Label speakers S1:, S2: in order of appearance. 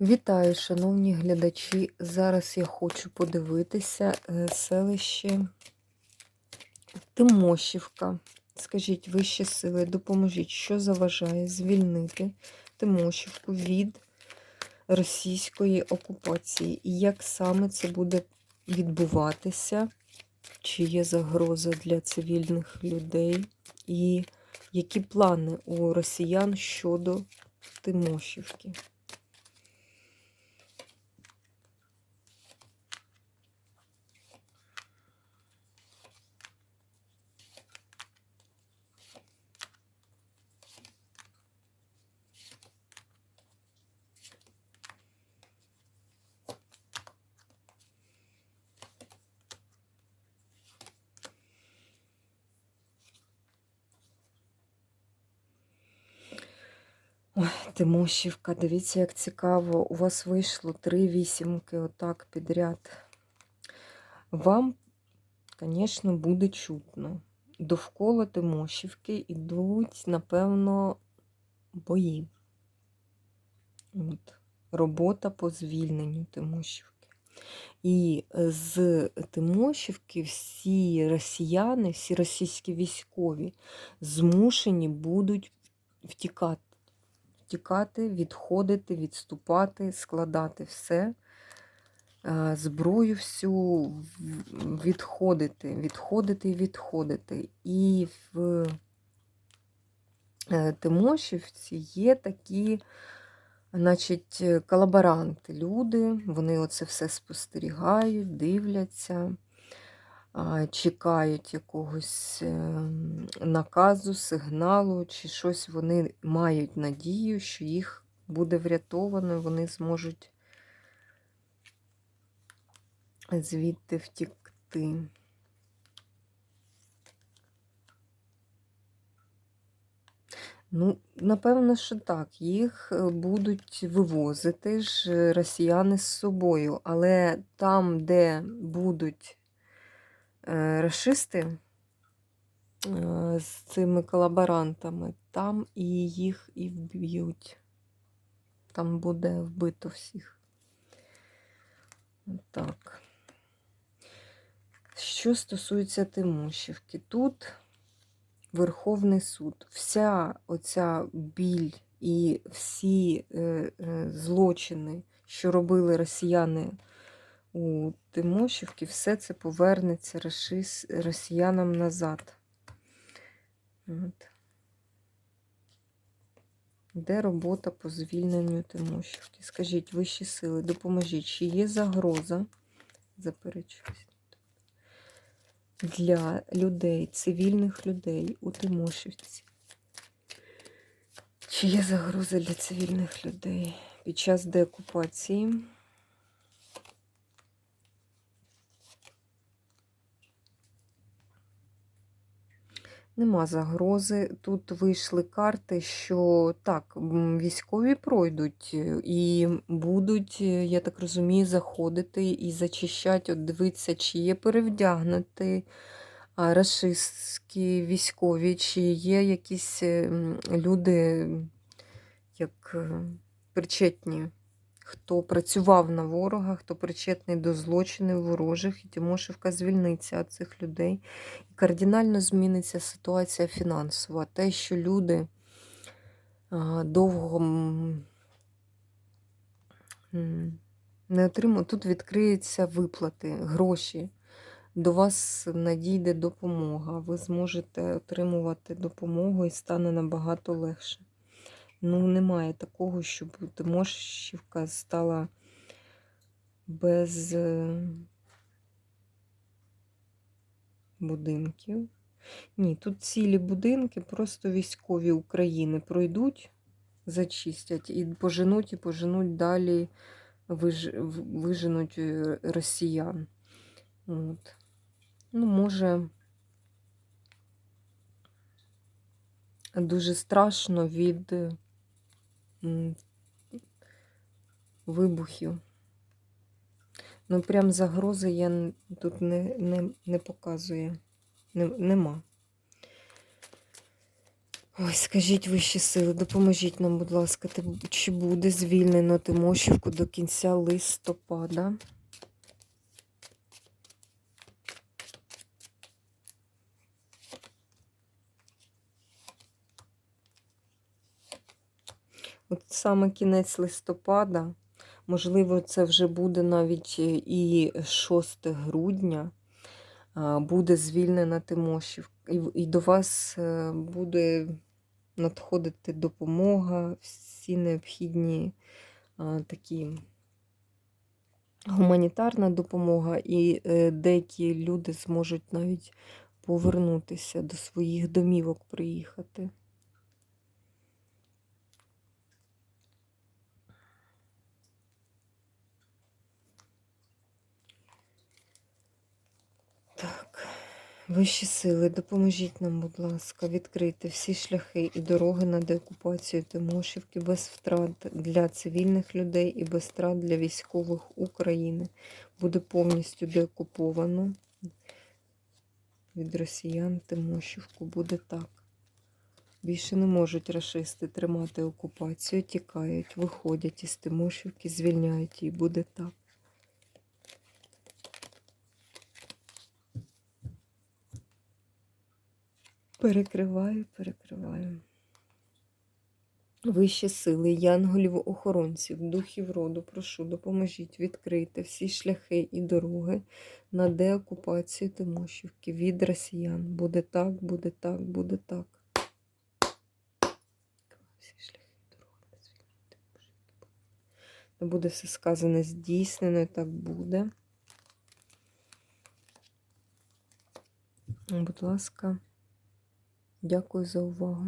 S1: Вітаю, шановні глядачі. Зараз я хочу подивитися е, селище Тимошівка. Скажіть, вищі сили, допоможіть, що заважає звільнити Тимошівку від російської окупації? І як саме це буде відбуватися? Чи є загроза для цивільних людей? І які плани у росіян щодо Тимошівки? Ой, Тимошівка, дивіться, як цікаво. У вас вийшло три вісімки отак підряд. Вам, звісно, буде чутно. Довкола Тимошівки йдуть, напевно, бої. От. Робота по звільненню Тимошівки. І з Тимошівки всі росіяни, всі російські військові змушені будуть втікати втікати, відходити, відступати, складати все, зброю всю відходити, відходити і відходити. І в е, Тимошівці є такі, значить, колаборанти, люди, вони оце все спостерігають, дивляться чекають якогось ем, наказу, сигналу, чи щось вони мають надію, що їх буде врятовано, вони зможуть звідти втікти. Ну, напевно, що так. Їх е, будуть вивозити ж росіяни з собою, але там, де будуть Е, расисти е, з цими колаборантами, там і їх і вб'ють. Там буде вбито всіх. Так. Що стосується Тимошівки, тут Верховний суд. Вся оця біль і всі е, е, злочини, що робили росіяни у Тимошівки все це повернеться росіянам назад. От. Де робота по звільненню Тимошівки? Скажіть, вищі сили, допоможіть, чи є загроза, заперечуюсь, для людей, цивільних людей у Тимошівці? Чи є загроза для цивільних людей під час деокупації? Нема загрози. Тут вийшли карти, що так, військові пройдуть е, і будуть, е, я так розумію, заходити і зачищати, от дивитися, чи є перевдягнути рашистські військові, чи є якісь е, люди, як причетні хто працював на ворога, хто причетний до злочинів ворожих, і Тимошевка звільниться від цих людей. І кардинально зміниться ситуація фінансова. Те, що люди довго не отримують, тут відкриються виплати, гроші. До вас надійде допомога, ви зможете отримувати допомогу і стане набагато легше. Ну, немає такого, щоб Тимошівка стала без е, будинків. Ні, тут цілі будинки, просто військові України пройдуть, зачистять і поженуть, і поженуть далі, виж... виженуть е, росіян. От. Ну, може, дуже страшно від вибухів. Ну, прям загрози я тут не не, не показує. Не, Нема. Ой, скажіть вищі сили, допоможіть нам, будь ласка, чи буде звільнено Тимошівку до кінця листопада? От саме кінець листопада, можливо, це вже буде навіть е, і 6 грудня, буде звільнена Тимошівка. І, до вас е, буде надходити допомога, всі необхідні такі гуманітарна допомога, і е, деякі люди зможуть навіть повернутися до своїх домівок, приїхати. Так, вищі сили, допоможіть нам, будь ласка, відкрити всі шляхи і дороги на деокупацію Тимошівки без втрат для цивільних людей і без втрат для військових України. Буде повністю деокуповано від росіян Тимошівку. Буде так. Більше не можуть рашисти тримати окупацію, тікають, виходять із Тимошівки, звільняють її. Буде так. Перекриваю, перекриваю. Вищі сили, янголів, охоронців, духів роду, прошу, допоможіть відкрити всі шляхи і дороги на деокупацію Тимошівки від росіян. Буде так, буде так, буде так. Всі шляхи і дороги на буде все сказане здійснено, і так буде. Будь ласка. Дякую за увагу.